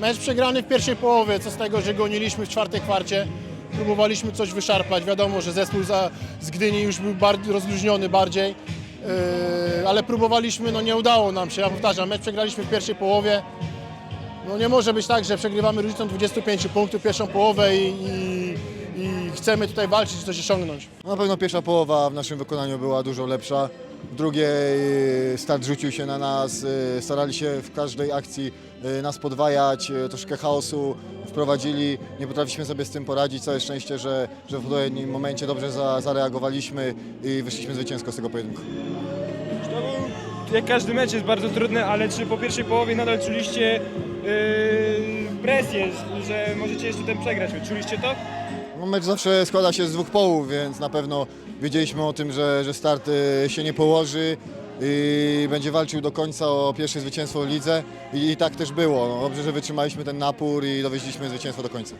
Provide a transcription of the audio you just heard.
Mecz przegrany w pierwszej połowie, co z tego, że goniliśmy w czwartej kwarcie. Próbowaliśmy coś wyszarpać. Wiadomo, że zespół za, z Gdyni już był bardziej rozluźniony bardziej. Yy, ale próbowaliśmy, no nie udało nam się. Ja powtarzam, mecz przegraliśmy w pierwszej połowie. No nie może być tak, że przegrywamy różnicą 25 punktów pierwszą połowę i, i, chcemy tutaj walczyć i coś osiągnąć. Na pewno pierwsza połowa w naszym wykonaniu była dużo lepsza. W drugiej y, start rzucił się na nas, y, starali się w każdej akcji y, nas podwajać, troszkę chaosu wprowadzili, nie potrafiliśmy sobie z tym poradzić. Całe szczęście, że, że w odpowiednim momencie dobrze za, zareagowaliśmy i wyszliśmy zwycięsko z tego pojedynku. To był, jak każdy mecz jest bardzo trudny, ale czy po pierwszej połowie nadal czuliście yy, presję, że możecie jeszcze ten przegrać? Czuliście to? No, mecz zawsze składa się z dwóch połów, więc na pewno wiedzieliśmy o tym, że, że start y, się nie położy i będzie walczył do końca o pierwsze zwycięstwo w lidze i, i tak też było. No, dobrze, że wytrzymaliśmy ten napór i dowieźliśmy zwycięstwo do końca.